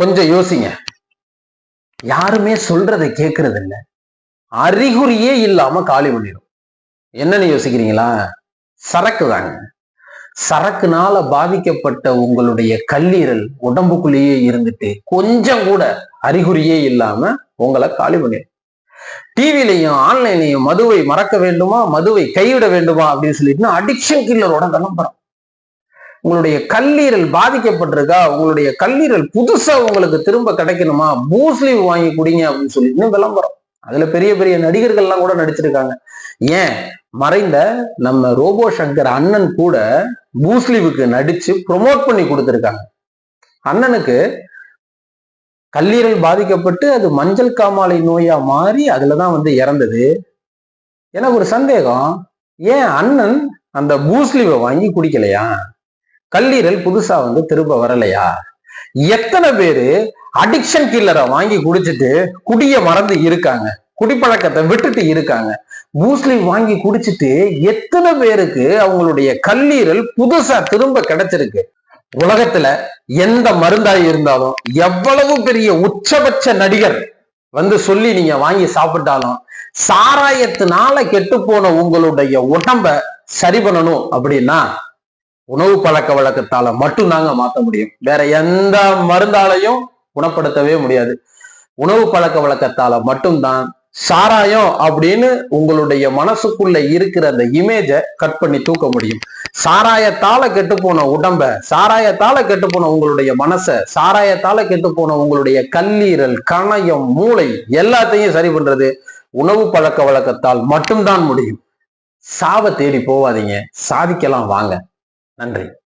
கொஞ்சம் யோசிங்க. யாருமே சொல்றதை கேட்கறது இல்லை அறிகுறியே இல்லாம காலி பண்ணிடும் என்னன்னு யோசிக்கிறீங்களா? சரக்கு தாங்க. சரக்குனால பாதிக்கப்பட்ட உங்களுடைய கல்லீரல் உடம்புக்குள்ளேயே இருந்துட்டு கொஞ்சம் கூட அறிகுறியே இல்லாம உங்களை காலி பண்ணிடும் டிவிலையும் ஆன்லைன்லையும் மதுவை மறக்க வேண்டுமா? மதுவை கைவிட வேண்டுமா? அப்படின்னு சொல்லிட்டு அடிக்ஷன் கில்லரோட விளம்பரம் உங்களுடைய கல்லீரல் பாதிக்கப்பட்டிருக்கா? உங்களுடைய கல்லீரல் புதுசா உங்களுக்கு திரும்ப கிடைக்கணுமா? பூஸ்லீவ் வாங்கி குடிங்க அப்படின்னு சொல்லிட்டு விளம்பரம். அதுல பெரிய பெரிய நடிகர்கள்லாம் கூட நடிச்சிருக்காங்க. ஏன்? மறைந்த நம்ம ரோபோ சங்கர் அண்ணன் கூட பூஸ்லீவுக்கு நடிச்சு ப்ரொமோட் பண்ணி கொடுத்துருக்காங்க. அண்ணனுக்கு கல்லீரல் பாதிக்கப்பட்டு அது மஞ்சள் காமாலை நோயா மாறி அதுலதான் வந்து இறந்தது. எனக்கு ஒரு சந்தேகம். ஏன் அண்ணன் அந்த பூஸ்லீவை வாங்கி குடிக்கலையா? கல்லீரல் புதுசா வந்து திரும்ப வரலையா? எத்தனை பேரு அடிக்ஷன் கில்லரை வாங்கி குடிச்சிட்டு குடிய மறந்து இருக்காங்க. குடிப்பழக்கத்தை விட்டுட்டு இருக்காங்க. பூஸ்லி வாங்கி குடிச்சிட்டு எத்தனை பேருக்கு அவங்களுடைய கல்லீரல் புதுசா திரும்ப கிடைச்சிருக்கு? உலகத்துல எந்த மருந்தா இருந்தாலும் எவ்வளவு பெரிய உச்சபட்ச நடிகர் வந்து சொல்லி நீங்க வாங்கி சாப்பிட்டாலும் சாராயத்தினால கெட்டு போன உங்களுடைய உடம்ப சரி பண்ணணும் அப்படின்னா உணவு பழக்க வழக்கத்தால மட்டும்தாங்க மாற்ற முடியும். வேற எந்த மருந்தாலையும் குணப்படுத்தவே முடியாது. உணவு பழக்க வழக்கத்தால மட்டும்தான் சாராயம் அப்படின்னு உங்களுடைய மனசுக்குள்ள இருக்கிற அந்த இமேஜை கட் பண்ணி தூக்க முடியும். சாராயத்தால கெட்டு போன உடம்ப சாராயத்தால கெட்டு போன உங்களுடைய மனசை சாராயத்தால கெட்டு போன உங்களுடைய கல்லீரல் கணயம் மூளை எல்லாத்தையும் சரி பண்றது உணவு பழக்க வழக்கத்தால் மட்டும்தான் முடியும். சாவை தேடி போவாதீங்க. சாதிக்கலாம் வாங்க. நன்றி